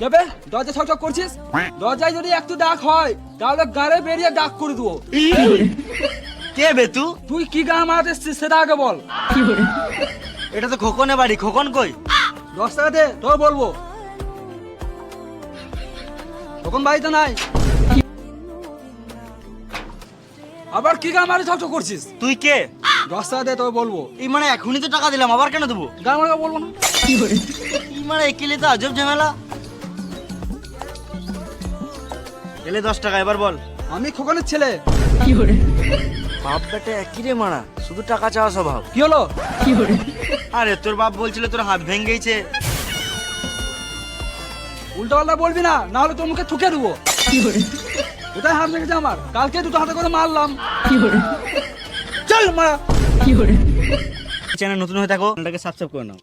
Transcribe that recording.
কেবে? দরজা ছক ছক করছিস দরজায় যদি একটু ডাক হয় তাহলে গাড়ে বেরিয়ে ডাক করে দেবো। কে বে তু? তুই কি গান মারাতে এসছিস সেটা আগে বল। এটা তো খোকনে বাড়ি খোকন কই? দশ টাকা দে তোর বলব। তখন বাড়িতে নাই। আবার কি গান মারে ছক ছক করছিস? তুই কে? দশ টাকা দে তোর বলব। এই মানে এখনই তো টাকা দিলাম আবার কেন দেবো? গা মারা বলব না। এই মানে একেলে তো আজব ঝামেলা। এলে দশ টাকা এবার বল। আমি খোকনের ছেলে। কি বাপ বেটা একই রে মারা শুধু টাকা চাওয়া স্বভাব। কি হলো? আরে তোর বাপ বলছিল তোর হাত ভেঙে গেছে উল্টো পাল্টা বলবি না না হলে তোর মুখে থুকে দেবো। কোথায় হাত রেখেছে আমার? কালকে দুটো হাতে করে মারলাম। চল মারা। চ্যানেল নতুন হয়ে থাকো এটাকে সাবস্ক্রাইব করে নাও।